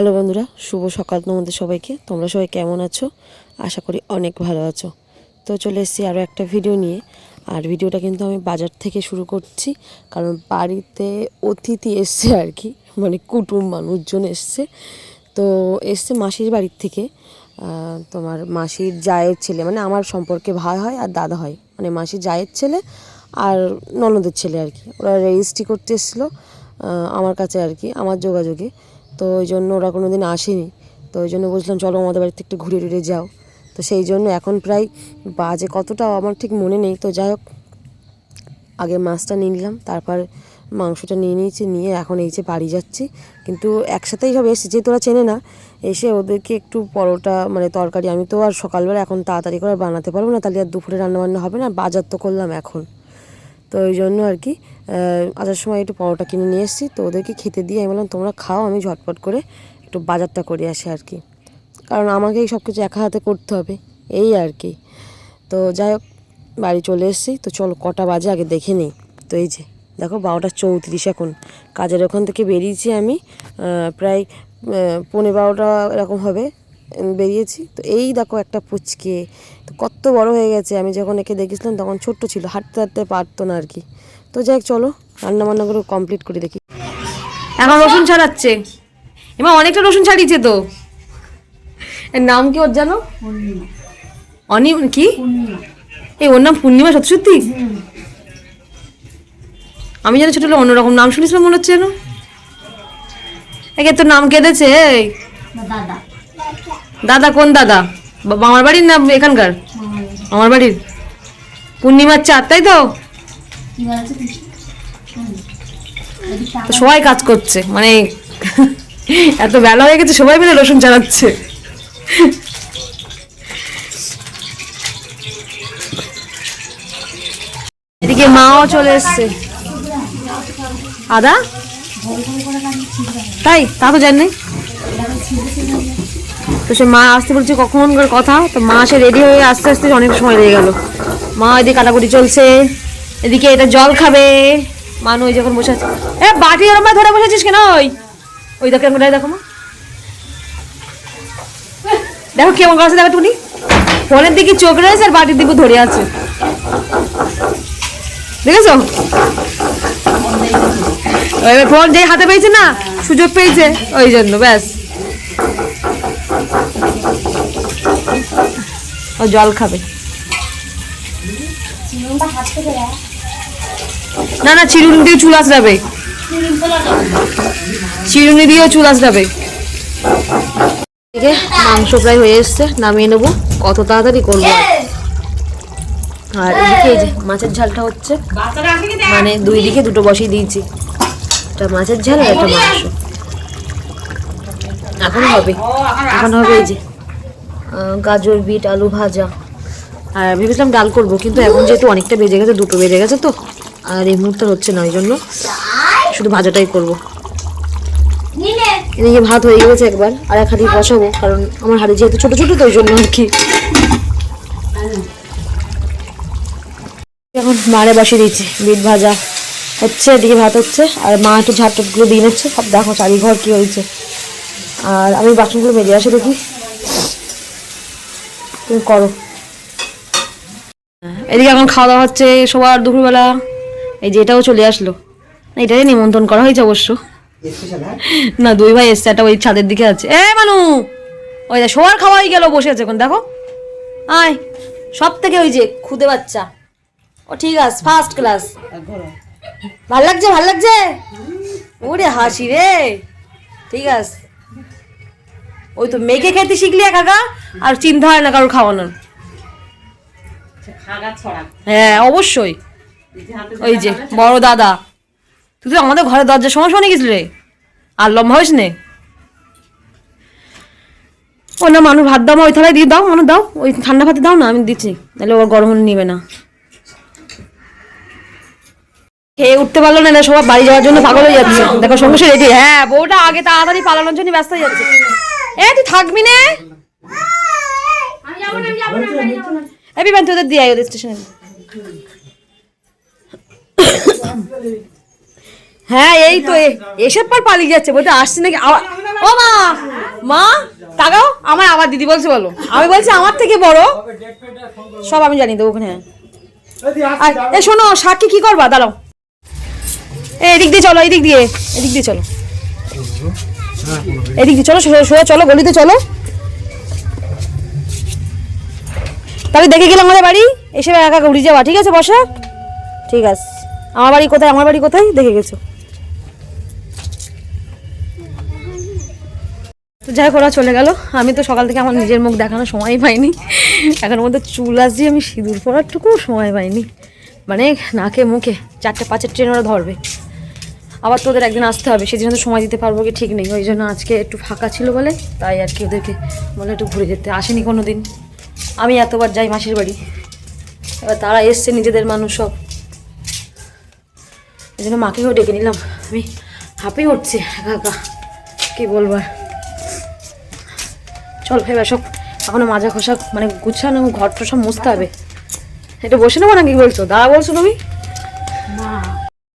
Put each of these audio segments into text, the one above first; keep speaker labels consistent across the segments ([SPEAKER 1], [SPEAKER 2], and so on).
[SPEAKER 1] Hello বন্ধুরা, শুভ সকাল তোমাদের সবাইকে। তোমরা সবাই কেমন আছো? আশা করি অনেক ভালো আছো। তো চলে এসেছি আরও একটা ভিডিও নিয়ে। আর ভিডিওটা কিন্তু আমি বাজার থেকে শুরু করছি, কারণ বাড়িতে অতিথি এসছে আর কি মানে কুটুম মানুষজন এসছে। তো এসছে মাসির বাড়ির থেকে তোমার মাসির জায়ের ছেলে মানে আমার সম্পর্কে ভাই হয় আর দাদা হয়। মানে মাসির জায়ের ছেলে আর ননদের ছেলে আর কি। ওরা রেজিস্ট্রি করতে এসেছিল আমার কাছে আর কি, আমার যোগাযোগে। তো ওই জন্য ওরা কোনো দিন আসেনি। তো ওই জন্য বলছিলাম, চলো আমাদের বাড়িতে একটু ঘুরে টুরে যাও। তো সেই জন্য এখন প্রায় বাজে কতটা আমার ঠিক মনে নেই। তো যাই হোক, আগে মাছটা নিয়ে নিলাম, তারপর মাংসটা নিয়ে নিয়েছি, নিয়ে এখন এই যে বাড়ি যাচ্ছি। কিন্তু একসাথেই সব এসেছে, যেহেতু ওরা চেনে না, এসে ওদেরকে একটু পরোটা মানে তরকারি আমি তো আর সকালবেলা এখন তাড়াতাড়ি করে বানাতে পারব না, তাহলে আর দুপুরে রান্নাবান্না হবে না, বাজার তো করলাম এখন। তো ওই জন্য আর কি আসার সময় একটু পরোটা কিনে নিয়ে এসেছি। তো ওদেরকে খেতে দিয়ে আমি বললাম তোমরা খাও আমি ঝটপট করে একটু বাজারটা করে আসি আর কি। কারণ আমাকেই সব কিছু একা হাতে করতে হবে এই আর কি। তো যাই হোক বাড়ি চলে এসেছি। তো চলো কটা বাজে আগে দেখে নিই। তো এই যে দেখো বারোটা চৌত্রিশ এখন। কাজের ওখান থেকে বেরিয়েছি আমি প্রায় আহ, পৌনে বারোটা এরকম হবে বেরিয়েছি। তো এই দেখো একটা পুচকে তো কত বড় হয়ে গেছে। আমি যখন একে দেখেছিলাম তখন ছোট্ট ছিল হাঁটতে হাঁটতে পারতো না আর কি। তো যাই চলো রান্না বান্নাগুলো কমপ্লিট করে দেখি। এখন রসুন ছাড়াচ্ছে। এবার অনেকটা রসুন ছাড়িয়েছে তো। এর নাম কি ওর জানো? অনি কি? এই ওর নাম পূর্ণিমা সত্যি সত্যি? আমি যেন ছোট অন্যরকম নাম শুনেছিলাম মনে হচ্ছে যেন। একে তোর নাম কেঁদেছে
[SPEAKER 2] দাদা।
[SPEAKER 1] দাদা কোন দাদা? মামার বাড়ির না এখানকার? আমার বাড়ির। পূর্ণিমার
[SPEAKER 2] বলছে তুই
[SPEAKER 1] তো? সবাই কাজ করছে মানে এত বেলা হয়ে গেছে, সবাই মিলে রসুন চালাচ্ছে। এদিকে মাও চলে এসছে। আদা? তাই? তা তো জানি। তো সে মা আসতে বলছে কখনকার কথা, তো মা সে রেডি হয়ে আস্তে আস্তে অনেক সময় লেগে গেল। মা এদিকে কাটাকুটি চলছে। এদিকে এটা জল খাবে। মানু ওই যখন বসে আছে। এ, বাটি ওরম ধরে বসেছিস কেন ওই? ওই দেখো কেমন দেখো মা? দেখো কেমন করছে দেখো টুনি। ফোনের দিকে চোখ রয়েছে আর বাটির দিকে ধরে আছে। দেখেছ? ফোন যে হাতে পেয়েছে না, সুযোগ পেয়েছে, ওই জন্য, ব্যাস। ও জল খাবে। না না, চিরুনি দিয়ে চুল আঁচড়াবে চিরুনি দিয়েও চুল আঁচড়াবে এদিকে মাংস প্রায় হয়ে এসছে, নামিয়ে নেব। কত তাড়াতাড়ি করব? আর এদিকে মাছের ঝালটা হচ্ছে। মানে দুই দিকে দুটো বসিয়ে দিয়েছি। একটা মাছের ঝাল আর একটা মাংস। এখন হবে। এখন হবে এই যে গাজর, বিট, আলু ভাজা। আর ভেবেছিলাম ডাল করব, কিন্তু এখন যেহেতু অনেকটা বেজে গেছে, দুটো বেজে গেছে তো। আর এই মুহূর্তে হচ্ছে না ওই জন্য শুধু ভাজাটাই করব। এদিকে ভাত হয়ে গেছে একবার, আর এক হাঁড়ি বসাবো, কারণ আমার হাড়ি যেহেতু ছোট ছোট, তো ওই জন্য আর কি। এখন মারে বসিয়ে দিয়েছি, বিট ভাজা হচ্ছে, এদিকে ভাত হচ্ছে, আর মা একটু ঝাঁট টাটগুলো দিয়ে নিচ্ছে। সব দেখো চারিঘর কি হয়েছে। আর আমি বাসনগুলো বেরিয়ে আসে দেখি। তুমি করো। এদিকে এখন খাওয়া দাওয়া হচ্ছে সবার দুপুরবেলা। এই যে এটাও চলে আসলো। না এটাই নিমন্ত্রণ করা হয়েছে অবশ্য। না দুই ভাই এসছে একটা ওই ছাদের দিকে আছে। এ মানু! ওই দেখ সবার খাওয়া হয়ে গেল বসে আছে এখন দেখো। আয় সব থেকে ওই যে খুদে বাচ্চা। ও ঠিক আছে ফার্স্ট ক্লাস ভালো লাগছে ভালো লাগছে? ওরে হাসি রে। ঠিক আছে। ওই তো মেয়েকে খেতে শিখলি কাকা আর চিন্তা হয় না কারোর খাওয়ানোর। হ্যাঁ অবশ্যই। ওই যে বড় দাদা। তুই তো আমাদের ঘরের দরজার সমস্যা নিয়ে গেছিলি রে। আর লম্বা হয়েছ নে। ও না মানুষ ভাত দাও ওই থালায় দিয়ে দাও মানুষ দাও। ওই ঠান্ডা ভাতে দাও না আমি দিচ্ছি। তাহলে ওর গরম নিবে না। খেয়ে উঠতে পারল না সবাই বাড়ি যাওয়ার জন্য পাগল হয়ে যাচ্ছে। দেখো সঙ্গে সঙ্গে রেডি। হ্যাঁ বউটা আগে তাড়াতাড়ি পালানোর জন্য ব্যস্ত হয়ে যাচ্ছে। এ তুই থাকবি না। বিমান তুই ওদের দিয়ে আয় ওদের স্টেশনে। হ্যাঁ এই তো এসব পর পালিয়ে যাচ্ছে বলতে আসছে নাকি? ও মা মা, তাকাও আমার আবার দিদি বলছে, বলো। আমি বলছি, আমার থেকে বড়। সব আমি জানি দেবো ওখানে। এ, শোনো, সাক্ষী কি করবা? দাঁড়াও। এদিক দিয়ে চলো, এদিক দিয়ে এদিক দিয়ে চলো। এদিক দিয়ে চলো, সোজা চলো, গলিতে চলো। তাহলে দেখে গেলাম আমাদের বাড়ি? এসে একা উড়ে যাওয়া ঠিক আছে, বসা? ঠিক আছে। আমার বাড়ি কোথায়, আমার বাড়ি কোথায়? দেখে গেছো। তো যাই ওরা চলে গেল। আমি তো সকাল থেকে আমার নিজের মুখ দেখানোর সময় পাইনি। এখন মধ্যে চুল আসছি, আমি সিঁদুর পরারটুকুও সময় পাইনি। মানে নাকে, মুখে, চারটে পাঁচের ট্রেন ওরা ধরবে। আবার তোদের একদিন আসতে হবে, সেদিন তো সময় দিতে পারব কি ঠিক নেই। ওই জন্য আজকে একটু ফাঁকা ছিল বলে, তাই আর কি ওদেরকে বলে একটু ঘুরে যেতে। আসেনি কোনো দিন আমি এতবার যাই মাসির বাড়ি। এবার তারা এসছে, নিজেদের মানুষ সব। এই জন্য মাকেও ডেকে নিলাম। আমি হাঁপিয়ে উঠছে একা একা। কী বলব? আর চল এবার সব এখনও মাজা খসা মানে গুছানো ঘর টর সব মুছতে হবে। এটা বসে নেব না কি বলছো? দাঁড়া বলছো তুমি?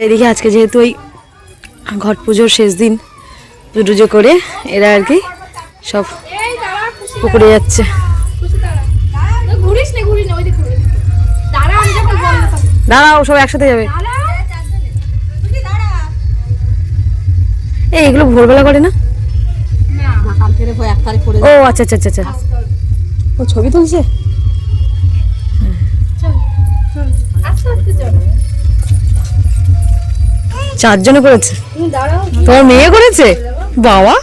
[SPEAKER 1] এদিকে আজকে যেহেতু ওই ঘট পুজোর শেষ দিন পুজো করে এরা আর কি সব পুকুরে যাচ্ছে। দাঁড়াও সব একসাথে যাবে। এই এগুলো ভোরবেলা করে না? ও আচ্ছা আচ্ছা আচ্ছা আচ্ছা। ও ছবি তুলছে? চারজনে করেছে?
[SPEAKER 3] তুমি
[SPEAKER 1] তোমার মেয়ে করেছে? বাবা।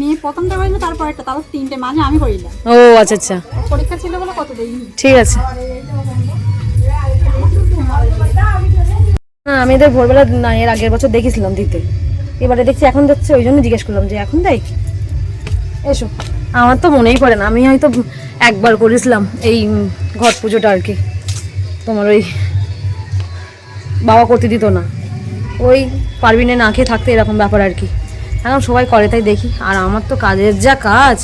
[SPEAKER 4] মেয়ে প্রথমটা করিল তারপর একটা তারপর তিনটে মাঝে আমি করিলাম
[SPEAKER 1] ও আচ্ছা আচ্ছা।
[SPEAKER 4] পরীক্ষা ছিল বলে কত দিন
[SPEAKER 1] ঠিক আছে। না আমি এদের ভোরবেলা না এর আগের বছর দেখেছিলাম দিতে। এবারে দেখছি এখন যাচ্ছে, ওই জন্য জিজ্ঞেস করলাম যে এখন দেয় এসো। আমার তো মনেই পড়ে না, আমি হয়তো একবার করেছিলাম এই ঘট পুজোটা আর কি। তোমার ওই বাবা করতে দিত না। ওই পারবিনে না খেয়ে থাকতে এরকম ব্যাপার আর কি। এখন সবাই করে তাই দেখি, আর আমার তো কাজের যা কাজ,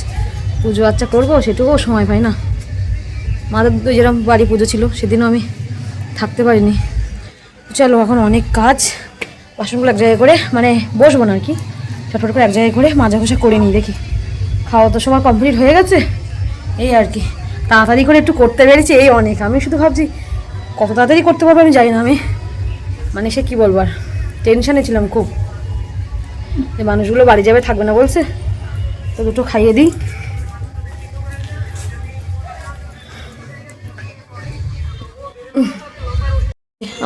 [SPEAKER 1] পুজো আচ্ছা করব, সেটুকুও সময় পাই না। মাদের তো যেরকম বাড়ি পুজো ছিল, সেদিনও আমি থাকতে পারিনি। চলো, এখন অনেক কাজ। বাসনগুলো এক জায়গায় করে মানে বসবো না আর কি। চটপট করে এক জায়গায় করে মাজা ঘষা করে নিই, দেখি। খাওয়া তো সময় কমপ্লিট হয়ে গেছে। এই আর কি। তাড়াতাড়ি করে একটু করতে পেরেছি, এই অনেক। আমি শুধু ভাবছি, কত তাড়াতাড়ি করতে পারব আমি জানি না আমি। মানে সে কী বলব আর? টেনশানে ছিলাম খুব। যে মানুষগুলো বাড়ি যাবে, থাকবে না বলছে। তো দুটো খাইয়ে দিই।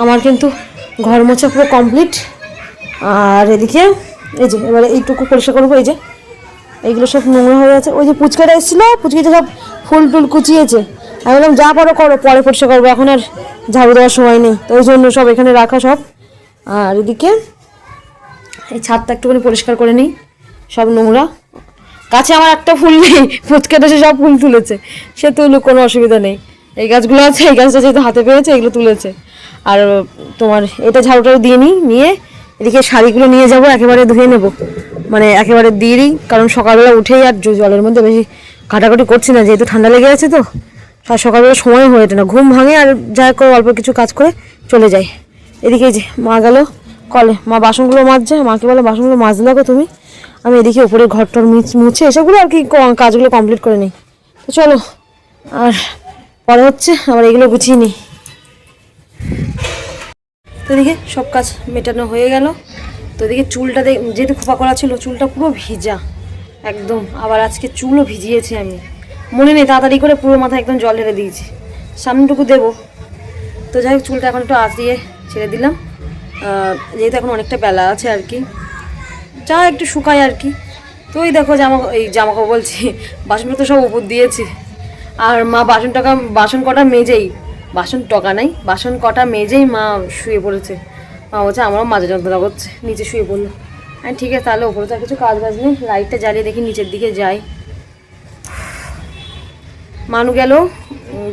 [SPEAKER 1] আমার কিন্তু ঘর মোছা পুরো কমপ্লিট আর এদিকে, এই যে, এবারে এইটুকু পরিষ্কার করব, এই যে, এইগুলো সব নোংরা হয়ে আছে ওই যে পুচকাটা এসেছিল, পুচকিটা সব ফুল টুল কুচিয়েছে। আমি বললাম, যা পারো করো, পরে পরিষ্কার করব, এখন আর ঝাড়ু দেওয়ার সময় নেই। তো ওই জন্য সব এখানে রাখা সব। আর এদিকে, এই ছাদটা একটুখানি পরিষ্কার করে নিই, সব নোংরা। কাছে আমার একটা ফুল নেই ফুচকাটা সে সব ফুল তুলেছে। সে তুলুক, কোনো অসুবিধা নেই। এই গাছগুলো আছে, এই গাছটা যেহেতু হাতে পেয়েছে এগুলো তুলেছে। আর তোমার, এটা ঝাড়ুটা দিয়ে নিই, নিয়ে এদিকে শাড়িগুলো নিয়ে যাব, একেবারে ধুয়ে নেব। মানে একেবারে দিয়ে দিই কারণ সকালবেলা উঠেই আর জলের মধ্যে বেশি কাটাকাটি করছি না, যেহেতু ঠান্ডা লেগে আছে তো আর সকালবেলা সময় হয়ে ওঠে না। ঘুম ভাঙে আর যা করে অল্প কিছু কাজ করে চলে যায় এদিকে যে মা গেল, কলে মা বাসনগুলো মাজছে, মাকে বলে, বাসনগুলো মাজলে গো তুমি। আমি এদিকে উপরে ঘরটর মুছ- মুছে এসবগুলো আর কি কাজগুলো কমপ্লিট করে নিই। তো চলো, আর পরে হচ্ছে, আবার এগুলো গুছিয়ে নিই। এদিকে সব কাজ মেটানো হয়ে গেল। তো এদিকে চুলটা দে- যেহেতু খোপা করা ছিল, চুলটা পুরো ভিজা। একদম, আবার আজকে চুলও ভিজিয়েছি আমি। মনে নেই, তাড়াতাড়ি করে পুরো মাথায় একদম জল ঢেলে দিয়েছি। সামনেটুকু দেবো। তো যাই হোক, চুলটা এখন একটু আঁচ দিয়ে ছেড়ে দিলাম। যেহেতু এখন অনেকটা বেলা আছে আর কি। যা একটু শুকায় আর কি। তো ওই দেখো জামা, এই জামা কাপড় বলছি বাসনগুলো তো সব উপর দিয়েছি। আর মা বাসন টাকা বাসন কটা মেজেই। বাসন টকা নাই, বাসন কটা মেজেই মা শুয়ে পড়েছে। মা বলছে, আমারও মাঝে যন্ত্রণা করছে, নিচে শুয়ে পড়ল। হ্যাঁ ঠিক আছে, তাহলে ওপরে তো কিছু কাজ বাজ নেই, লাইটটা জ্বালিয়ে দেখি নিচের দিকে যাই। মানু গেল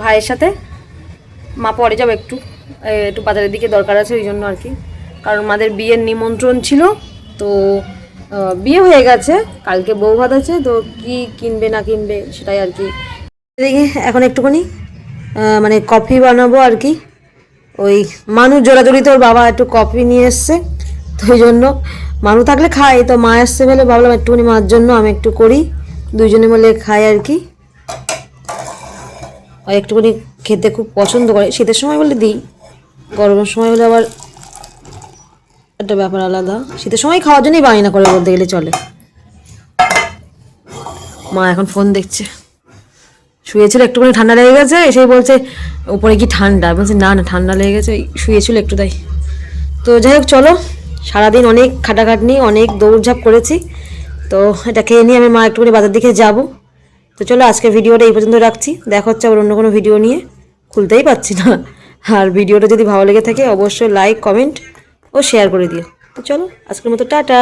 [SPEAKER 1] ভাইয়ের সাথে। মা পরে যাব একটু একটু বাজারের দিকে দরকার আছে ওই জন্য আর কি। কারণ মাদের বিয়ের নিমন্ত্রণ ছিল, তো বিয়ে হয়ে গেছে, কালকে বউ ভাত আছে, তো কি কিনবে না কিনবে সেটাই আর কি। এদিকে এখন একটুখানি মানে কফি বানাবো আর কি। ওই মানুষ জোড়াজোড়িতে ওর বাবা একটু কফি নিয়ে এসছে, তো ওই জন্য মানু থাকলে খাই তো মা এসছে বলে ভাবলাম একটুখানি মার জন্য, আমি একটু করি, দুইজনে মিলে খাই আর কি। আর একটুখানি খেতে খুব পছন্দ করে। শীতের সময় বলে দিই, গরমের সময় হলে আবার একটা ব্যাপার আলাদা। শীতের সময় খাওয়ার জন্যই বায়না করে বলতে গেলে চলে। মা এখন ফোন দেখছে। শুয়েছিল, একটুখানি ঠান্ডা লেগে গেছে, এসেই বলছে, উপরে কি ঠান্ডা? বলছে, না না, ঠান্ডা লেগে গেছে শুয়েছিল একটু তাই। তো যাই হোক, চলো, সারাদিন অনেক খাটাখাটনি, অনেক দৌড়ঝাঁপ করেছি। তো এটা খেয়ে নিয়ে আমি মা একটুখানি বাজার দিকে যাব। তো চলো আজকে ভিডিওটা এই পর্যন্ত রাখছি। দেখা হচ্ছে আবার অন্য কোনো ভিডিও নিয়ে। খুলতেই পাচ্ছি না। আর ভিডিওটা যদি ভালো লেগে থাকে, অবশ্যই লাইক কমেন্ট ও শেয়ার করে দিও। তো চলো, আজকের মতো টাটা।